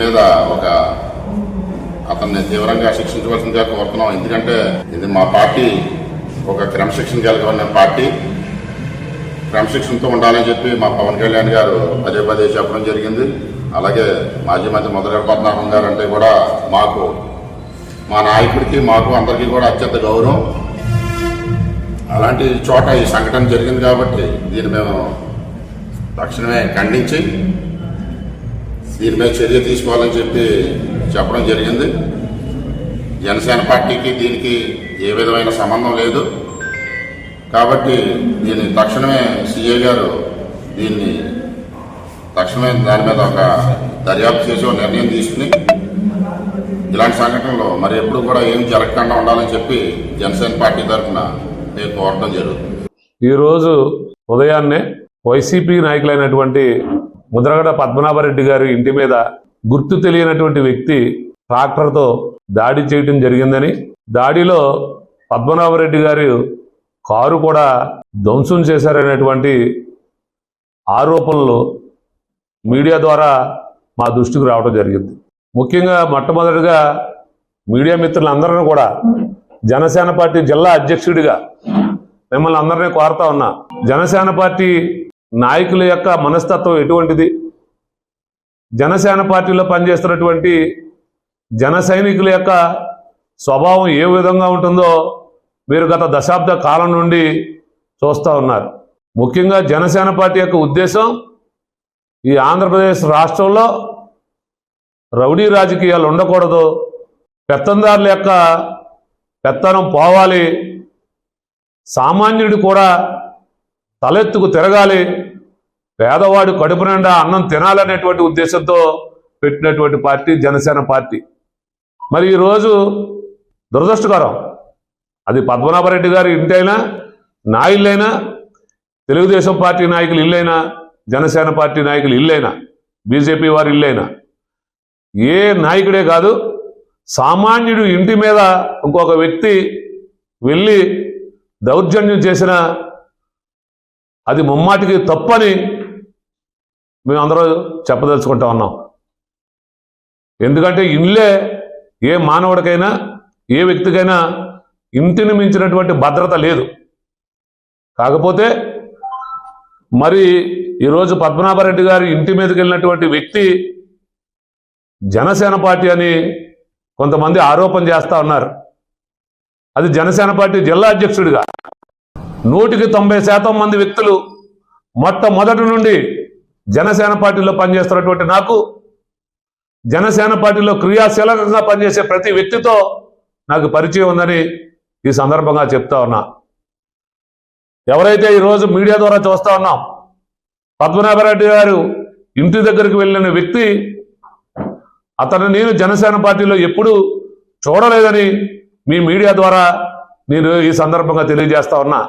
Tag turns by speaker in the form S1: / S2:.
S1: మీద ఒక అతన్ని తీవ్రంగా శిక్షించవలసిందిగా కోరుతున్నాం. ఎందుకంటే ఇది మా పార్టీ ఒక క్రమశిక్షణ కలిగిన పార్టీ. క్రమశిక్షణతో ఉండాలని చెప్పి మా పవన్ కళ్యాణ్ గారు పదే పదే చెప్పడం జరిగింది. అలాగే మాజీ మంత్రి మొదటి పద్మనాభం గారు అంటే కూడా మాకు మా నాయకుడికి మాకు అందరికీ కూడా అత్యంత గౌరవం. అలాంటి చోట ఈ సంఘటన జరిగింది కాబట్టి దీన్ని మేము తక్షణమే ఖండించి దీని మీద చర్య తీసుకోవాలని చెప్పి చెప్పడం జరిగింది. జనసేన పార్టీకి దీనికి ఏ విధమైన సంబంధం లేదు. కాబట్టి దీన్ని తక్షణమే సీఏ గారు దీన్ని తక్షణమే దాని మీద ఒక దర్యాప్తు చేసి ఒక నిర్ణయం తీసుకుని ఇలాంటి సంఘటనలు మరి ఎప్పుడు కూడా ఏం జరగకుండా ఉండాలని చెప్పి జనసేన పార్టీ తరఫున నేను కోరడం జరుగుతుంది.
S2: ఈరోజు ఉదయాన్నే వైసీపీ నాయకులైనటువంటి ముద్రగడ పద్మనాభరెడ్డి గారి ఇంటి మీద గుర్తు తెలియనటువంటి వ్యక్తి ట్రాక్టర్తో దాడి చేయటం జరిగిందని దాడిలో పద్మనాభరెడ్డి గారు కారు కూడా ధ్వంసం చేశారనేటువంటి ఆరోపణలు మీడియా ద్వారా మా దృష్టికి రావడం జరిగింది. ముఖ్యంగా మొట్టమొదటిగా మీడియా మిత్రులందరినీ కూడా జనసేన పార్టీ జిల్లా అధ్యక్షుడిగా మిమ్మల్ని అందరినీ కోరుతా ఉన్నా జనసేన పార్టీ నాయకుల యొక్క మనస్తత్వం ఎటువంటిది? జనసేన పార్టీలో పనిచేస్తున్నటువంటి జన సైనికుల యొక్క స్వభావం ఏ విధంగా ఉంటుందో మీరు గత దశాబ్ద కాలం నుండి చూస్తూ ఉన్నారు. ముఖ్యంగా జనసేన పార్టీ యొక్క ఉద్దేశం ఈ ఆంధ్రప్రదేశ్ రాష్ట్రంలో రౌడీ రాజకీయాలు ఉండకూడదు. పెత్తందారుల యొక్క పెత్తనం పోవాలి. సామాన్యుడు కూడా తలెత్తుకు తిరగాలి. పేదవాడు కడుపు నిండా అన్నం తినాలనేటువంటి ఉద్దేశంతో పెట్టినటువంటి పార్టీ జనసేన పార్టీ. మరి ఈరోజు దురదృష్టకరం. అది పద్మనాభరెడ్డి గారి ఇంటైనా నా ఇల్లైనా తెలుగుదేశం పార్టీ నాయకులు ఇల్లైనా జనసేన పార్టీ నాయకులు ఇల్లైనా బీజేపీ వారి ఇల్లైనా. ఏ నాయకుడే కాదు సామాన్యుడు ఇంటి మీద ఇంకొక వ్యక్తి వెళ్ళి దౌర్జన్యం చేసిన అది ముమ్మాటికి తప్పని మేము అందరూ చెప్పదలుచుకుంటా ఉన్నాం. ఎందుకంటే ఇల్లే ఏ మానవుడికైనా ఏ వ్యక్తికైనా ఇంటిని మించినటువంటి భద్రత లేదు. కాకపోతే మరి ఈరోజు పద్మనాభరెడ్డి గారి ఇంటి మీదకి వెళ్ళినటువంటి వ్యక్తి జనసేన పార్టీ అని కొంతమంది ఆరోపణ చేస్తూ ఉన్నారు. అది జనసేన పార్టీ జిల్లా అధ్యక్షుడిగా. నూటికి తొంభై శాతం మంది వ్యక్తులు మొట్టమొదటి నుండి జనసేన పార్టీలో పనిచేస్తున్నటువంటి నాకు జనసేన పార్టీలో క్రియాశీలకంగా పనిచేసే ప్రతి వ్యక్తితో నాకు పరిచయం ఉందని ఈ సందర్భంగా చెప్తా ఉన్నా. ఎవరైతే ఈరోజు మీడియా ద్వారా చూస్తా ఉన్నాం పద్మనాభరెడ్డి గారు ఇంటి దగ్గరికి వెళ్ళిన వ్యక్తి అతను నేను జనసేన పార్టీలో ఎప్పుడూ చూడలేదని మీ మీడియా ద్వారా నేను ఈ సందర్భంగా తెలియజేస్తా ఉన్నా.